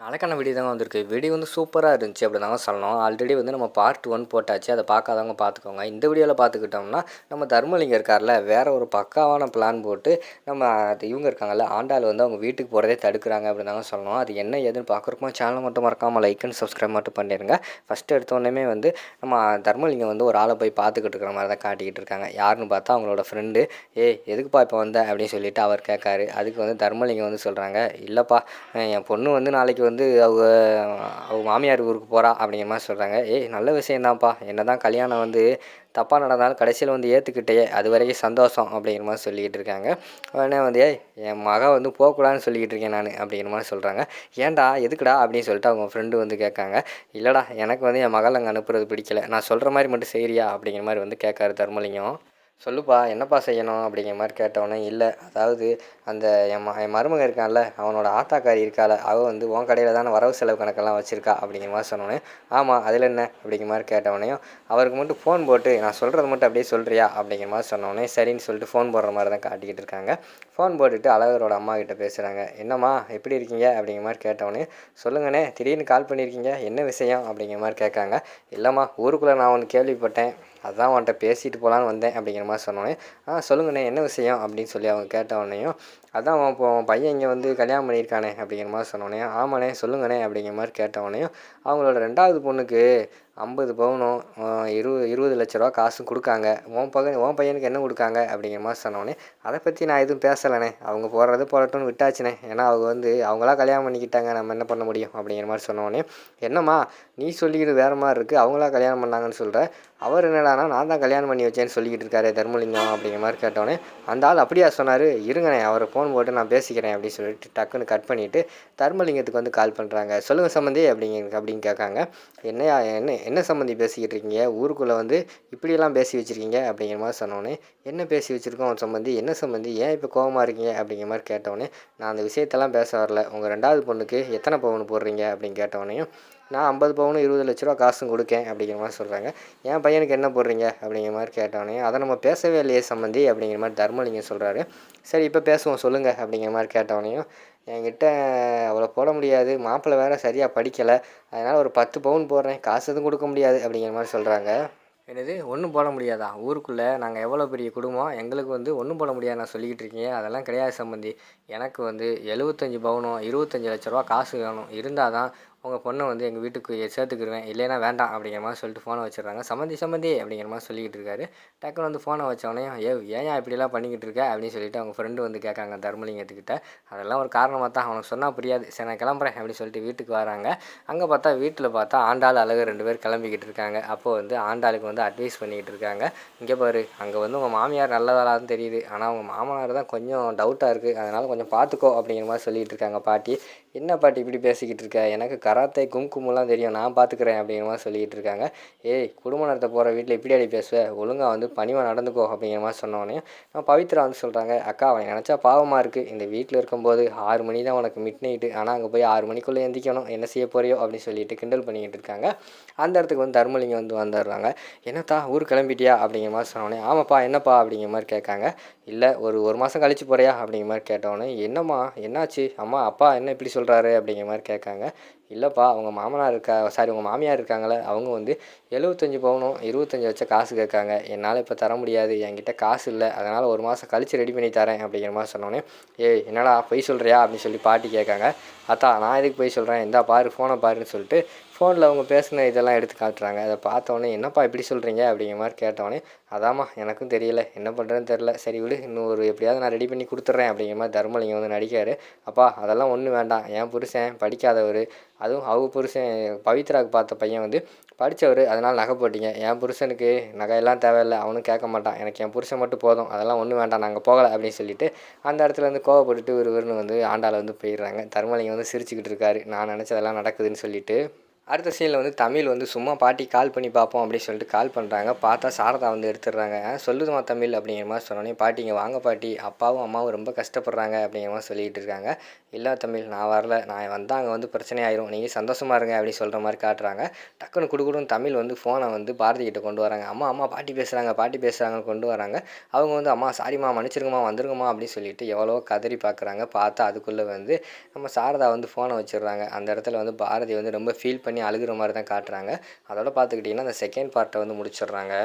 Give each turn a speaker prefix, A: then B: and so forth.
A: நாளைக்கான வீடியோ தாங்க வந்திருக்கு. வீடியோ வந்து சூப்பராக இருந்துச்சு அப்படி தாங்க சொல்லணும். ஆல்ரெடி வந்து நம்ம பார்ட் ஒன் போட்டாச்சு. அதை பார்க்காதவங்க பார்த்துக்கோங்க. இந்த வீடியோவில் பார்த்துக்கிட்டோம்னா நம்ம தர்மலிங்கம் இருக்கார்ல வேறு ஒரு பக்காவான பிளான் போட்டு நம்ம அது இவங்க இருக்காங்கல்ல ஆண்டாள் வந்து அவங்க வீட்டுக்கு போகிறதே தடுக்கிறாங்க அப்படி தாங்க சொல்லணும். அது என்ன ஏதுன்னு பார்க்குறப்போ சேனல் மட்டும் மறக்காமல் லைக் அண்ட் சப்ஸ்கிரைப் மட்டும் பண்ணிடுங்க ஃபஸ்ட்டு எடுத்தோடனே வந்து நம்ம தர்மலிங்கம் வந்து ஒரு ஆளை போய் பார்த்துக்கிட்டு இருக்கிற மாதிரி தான் காட்டிக்கிட்டு இருக்காங்க. யாருன்னு பார்த்தா அவங்களோட ஃப்ரெண்டு ஏ எதுக்குப்பா இப்போ வந்த? அப்படின்னு சொல்லிட்டு அவர் கேட்காரு. அதுக்கு வந்து தர்மலிங்கம் வந்து சொல்கிறாங்க இல்லைப்பா என் பொண்ணு வந்து நாளைக்கு வந்து அவங்க அவங்க மாமியார் ஊருக்கு போகிறா அப்படிங்கிற மாதிரி சொல்கிறாங்க ஏய் நல்ல விஷயந்தான்ப்பா என்ன தான் கல்யாணம் வந்து தப்பாக நடந்தாலும் கடைசியில் வந்து ஏற்றுக்கிட்டே அது வரைக்கும் சந்தோஷம் அப்படிங்கிற மாதிரி சொல்லிக்கிட்டு இருக்காங்க. உடனே வந்து ஏய் என் மக வந்து போகக்கூடாதுன்னு சொல்லிக்கிட்டு இருக்கேன் நான் அப்படிங்கிற மாதிரி சொல்கிறாங்க ஏன்டா எதுக்குடா? அப்படின்னு சொல்லிட்டு அவங்க ஃப்ரெண்டு வந்து கேட்காங்க. இல்லைடா எனக்கு வந்து என் மகள் அங்கே அனுப்புறது பிடிக்கல. நான் சொல்கிற மாதிரி மட்டும் செய்கிறியா அப்படிங்கிற மாதிரி வந்து கேட்காரு தர்மலிங்கம். சொல்லுப்பா என்னப்பா செய்யணும்? அப்படிங்கிற மாதிரி கேட்டவொடனே இல்லை அதாவது அந்த என் ம என் மருமகன் இருக்கான்ல அவனோட ஆத்தாக்காரி இருக்கால அவள் வந்து உன் கடையில் தானே வரவு செலவு கணக்கெல்லாம் வச்சுருக்கா? அப்படிங்கிற மாதிரி சொன்னோன்னே ஆமாம் அதில் என்ன? அப்படிங்கிற மாதிரி கேட்டவொடனையும் அவருக்கு மட்டும் ஃபோன் போட்டு நான் சொல்கிறது மட்டும் அப்படியே சொல்கிறியா அப்படிங்கிற மாதிரி சொன்னோடனே சரின்னு சொல்லிட்டு ஃபோன் போடுற மாதிரி தான் காட்டிக்கிட்டு இருக்காங்க. ஃபோன் போட்டுட்டு அழகரோட அம்மா கிட்ட பேசுகிறாங்க என்னம்மா எப்படி இருக்கீங்க? அப்படிங்கிற மாதிரி கேட்டவொடனே சொல்லுங்கண்ணே திடீர்னு கால் பண்ணியிருக்கீங்க என்ன விஷயம்? அப்படிங்கிற மாதிரி கேட்காங்க இல்லைம்மா ஊருக்குள்ளே நான் ஒன்று கேள்விப்பட்டேன். அதான் உன்கிட்ட பேசிட்டு போகலான்னு வந்தேன் அப்படிங்கிற மாதிரி சொன்னோன்னே ஆ சொல்லுங்கண்ணே என்ன விஷயம்? அப்படின்னு சொல்லி அவங்க கேட்டவொடனையும் அதான் உன் இப்போ உன் பையன் இங்கே வந்து கல்யாணம் பண்ணியிருக்கானே அப்படிங்கிற மாதிரி சொன்னோன்னே ஆமாண்ணே சொல்லுங்கண்ணே அப்படிங்கிற மாதிரி கேட்டவொடனையும் அவங்களோட ரெண்டாவது பொண்ணுக்கு ஐம்பது பவுனும் இருபது இருபது லட்ச ரூபா காசும் கொடுக்காங்க. உன் பையன் உன் பையனுக்கு என்ன கொடுக்காங்க? அப்படிங்கிற மாதிரி சொன்னோடனே அதை பற்றி நான் எதுவும் பேசலைண்ணே. அவங்க போகிறது போகட்டும்னு விட்டாச்சுண்ணே. ஏன்னா அவங்க வந்து அவங்களா கல்யாணம் பண்ணிக்கிட்டாங்க. நம்ம என்ன பண்ண முடியும்? அப்படிங்கிற மாதிரி சொன்னோடனே என்னம்மா நீ சொல்லிக்கிட்டு வேறு மாதிரி இருக்குது அவங்களா கல்யாணம் பண்ணாங்கன்னு சொல்கிற அவர் என்னடானா நான் தான் கல்யாணம் பண்ணி வச்சேன்னு சொல்லிக்கிட்டு இருக்காரு தர்மலிங்கம் அப்படிங்கிற மாதிரி கேட்டோன்னே அந்த ஆள் அப்படியா சொன்னார் இருங்கண்ணே அவரை ஃபோன் போட்டு நான் பேசிக்கிறேன் அப்படின்னு சொல்லிட்டு டக்குன்னு கட் பண்ணிவிட்டு தர்மலிங்கத்துக்கு வந்து கால் பண்ணுறாங்க சொல்லுங்கள் சம்மந்தி அப்படிங்க அப்படின்னு கேட்காங்க. என்னையா என்ன என்ன சம்மந்தி பேசிக்கிட்டு இருக்கீங்க? ஊருக்குள்ளே வந்து இப்படியெல்லாம் பேசி வச்சுருக்கீங்க? அப்படிங்கிற மாதிரி சொன்னோன்னே என்ன பேசி வச்சுருக்கோம் சம்மந்தி என்ன சம்மந்தி ஏன் இப்போ கோபமாக இருக்கீங்க? அப்படிங்கிற மாதிரி கேட்டோன்னே நான் அந்த விஷயத்தெல்லாம் பேச வரல. உங்கள் ரெண்டாவது பொண்ணுக்கு எத்தனை பவுன் போடுறீங்க? அப்படின்னு கேட்டோடனையும் நான் ஐம்பது பவுனும் இருபது லட்ச ரூபா காசும் கொடுக்கேன் அப்படிங்கிற மாதிரி சொல்கிறாங்க என் பையனுக்கு என்ன போடுறீங்க? அப்படிங்கிற மாதிரி கேட்டோன்னே அதை நம்ம பேசவே இல்லையே சம்மந்தி அப்படிங்கிற மாதிரி தர்மலிங்கம் சொல்கிறாரு சரி இப்போ பேசுவோம் சொல்லுங்கள் அப்படிங்கிற மாதிரி கேட்டவனையும் என்கிட்ட அவ்வளோ போட முடியாது மாப்பிள்ளை வேறு சரியாக படிக்கலை அதனால் ஒரு பத்து பவுன் போடுறேன் காசு எதுவும் கொடுக்க முடியாது அப்படிங்கிற மாதிரி சொல்கிறாங்க என்னது? ஒன்றும் போட முடியாதா? ஊருக்குள்ளே நாங்கள் எவ்வளோ பெரிய குடும்பம்? எங்களுக்கு வந்து ஒன்றும் போட முடியாது நான் சொல்லிக்கிட்டு இருக்கீங்க. அதெல்லாம் கிடையாது சம்பந்தி. எனக்கு வந்து எழுபத்தஞ்சி பவுனும் இருபத்தஞ்சி லட்ச ரூபா காசு வேணும். இருந்தால் தான் உங்கள் பொண்ணை வந்து எங்கள் வீட்டுக்கு சேர்த்துக்கிருவேன். இல்லைனா வேண்டாம் அப்படிங்கிற மாதிரி சொல்லிட்டு ஃபோனை வச்சிடுறாங்க. சம்மந்தி சம்மந்தி அப்படிங்கிற மாதிரி சொல்லிக்கிட்டு இருக்காரு. டக்குன்னு வந்து ஃபோனை வச்சவொடனே ஏ ஏன் இப்படிலாம் பண்ணிக்கிட்டு இருக்க? அப்படின்னு சொல்லிட்டு அவங்க ஃப்ரெண்டு வந்து கேட்காங்க தர்மலிங்கத்துக்கிட்ட. அதெல்லாம் ஒரு காரணமாக தான். அவனுக்கு சொன்னால் புரியாது. சரி நான் கிளம்புறேன் அப்படின்னு சொல்லிட்டு வீட்டுக்கு வராங்க. அங்கே பார்த்தா வீட்டில் பார்த்தா ஆண்டாள் அழகு ரெண்டு பேர் கிளம்பிக்கிட்டு இருக்காங்க. அப்போது வந்து ஆண்டாளுக்கு வந்து அட்வைஸ் பண்ணிக்கிட்டு இருக்காங்க. இங்கே பாரு அங்கே வந்து உங்கள் மாமியார் நல்லதாலான்னு தெரியுது. ஆனால் உங்கள் மாமனார் தான் கொஞ்சம் டவுட்டாக இருக்குது அதனால் கொஞ்சம் பார்த்துக்கோ அப்படிங்கிற மாதிரி சொல்லிகிட்டு இருக்காங்க பாட்டி. என்ன பாட்டி இப்படி பேசிக்கிட்டு இருக்க? எனக்கு கராத்தே கும்குமெல்லாம் தெரியும். நான் பார்த்துக்கிறேன் அப்படிங்கிற மாதிரி சொல்லிக்கிட்டு இருக்காங்க. ஏய் குடும்ப நடத்த போகிற வீட்டில் இப்படி அடி பேசுவ? ஒழுங்காக வந்து பணிவாக நடந்துக்கோ அப்படிங்கிற மாதிரி சொன்னோடனே நம்ம பவித்ரா வந்து சொல்கிறாங்க அக்கா அவன் நினச்சா பாவமாக இருக்குது இந்த வீட்டில் இருக்கும்போது ஆறு மணி தான் உனக்கு மிட் நைட்டு ஆனால் அங்கே போய் ஆறு மணிக்குள்ளே எந்திக்கணும். என்ன செய்ய போறியோ? அப்படின்னு சொல்லிட்டு கிண்டல் பண்ணிக்கிட்டு இருக்காங்க. அந்த இடத்துக்கு வந்து தர்மலிங்கம் வந்து வந்துடுறாங்க. என்னத்தா ஊர் கிளம்பிட்டியா? அப்படிங்கிற மாதிரி சொன்னோடனே ஆமாப்பா என்னப்பா? அப்படிங்கிற மாதிரி கேட்காங்க. இல்லை ஒரு ஒரு மாதம் கழிச்சு போறியா? அப்படிங்கிற மாதிரி கேட்டோன்னே என்னம்மா என்னாச்சு? அம்மா அப்பா என்ன இப்படி சொல்கிறாரு அப்படிங்கிற மாதிரி கேட்காங்க. இல்லைப்பா அவங்க மாமனார் இருக்கா சாரி உங்கள் மாமியார் இருக்காங்களே அவங்க வந்து எழுபத்தஞ்சி பவுனும் இருபத்தஞ்சி வச்ச காசு கேட்காங்க. என்னால் இப்போ தர முடியாது என்கிட்ட காசு இல்லை அதனால் ஒரு மாதம் கழித்து ரெடி பண்ணி தரேன் அப்படிங்கிற மாதிரி சொன்னோன்னே ஏய் என்னடா பொய் சொல்கிறியா அப்படின்னு சொல்லி பாட்டி கேட்காங்க. அத்தா நான் எதுக்கு போய் சொல்கிறேன் இந்தா பாரு ஃபோனை பாருன்னு சொல்லிட்டு ஃபோனில் அவங்க பேசின இதெல்லாம் எடுத்து காட்டுறாங்க. அதை பார்த்தோன்னே என்னப்பா இப்படி சொல்கிறீங்க அப்படிங்கிற மாதிரி கேட்டோடனே அதாம்மா எனக்கும் தெரியல. என்ன பண்ணுறதுன்னு தெரில சரி விடு இன்னும் ஒரு எப்படியாவது நான் ரெடி பண்ணி கொடுத்துட்றேன். அப்படிங்கிற மாதிரி தர்மலிங்கம் வந்து நடிக்காரு. அப்பா அதெல்லாம் ஒன்றும் வேண்டாம். என் புருஷன் படிக்காதவர். அதுவும் அவங்க புருஷன் பவித்ராவுக்கு பார்த்த பையன் வந்து படித்தவர் அதனால் நகை போட்டிங்க. என் புருஷனுக்கு நகையெல்லாம் தேவையில்லை. அவனும் கேட்க மாட்டான். எனக்கு என் புருஷன் மட்டும் போதும். அதெல்லாம் ஒன்றும் வேண்டாம். நாங்கள் போகலை. அப்படின்னு சொல்லிட்டு அந்த இடத்துல வந்து கோவப்பட்டுட்டு ஒரு விருன்னு வந்து ஆண்டாள் வந்து போயிடுறாங்க. தர்மலிங்கம் வந்து சிரிச்சுக்கிட்டு இருக்காரு. நான் நினச்சதெல்லாம் நடக்குதுன்னு சொல்லிட்டு அடுத்த சீனில் வந்து தமிழ் வந்து சும்மா பாட்டி கால் பண்ணி பார்ப்போம் அப்படின்னு சொல்லிட்டு கால் பண்ணுறாங்க பார்த்தா சாரதா வந்து எடுத்துடுறாங்க. சொல்லுதுமா தமிழ் அப்படிங்கிற மாதிரி சொன்னோன்னே பாட்டிங்க வாங்க பாட்டி. அப்பாவும் அம்மாவும் ரொம்ப கஷ்டப்படுறாங்க அப்படிங்கிற மாதிரி சொல்லிகிட்டு இருக்காங்க. இல்லை தமிழ் நான் வரல. நான் வந்தால் அங்கே வந்து பிரச்சனை ஆயிரும். நீங்கள் சந்தோஷமாக இருங்க அப்படின்னு சொல்கிற மாதிரி காட்டுறாங்க. டக்குன்னு கொடுக்கணும் தமிழ் வந்து ஃபோனை வந்து பாரதி கிட்ட கொண்டு வராங்க. அம்மா அம்மா பாட்டி பேசுகிறாங்க பாட்டி பேசுகிறாங்கன்னு கொண்டு வராங்க. அவங்க வந்து அம்மா சாரிம்மா மன்னிச்சிருங்கம்மா வந்துருங்கம்மா அப்படின்னு சொல்லிட்டு எவ்வளோ கதறி பார்க்குறாங்க பார்த்தா அதுக்குள்ளே வந்து நம்ம சாரதா வந்து ஃபோனை வச்சிடுறாங்க. அந்த இடத்துல வந்து பாரதி வந்து ரொம்ப ஃபீல் பண்ணி பண்ணி அழுகுற மாதிரி தான் காட்டுறாங்க. அதோட பார்த்துக்கிட்டிங்கன்னா அந்த செகண்ட் பார்ட்டை வந்து முடிச்சிடுறாங்க.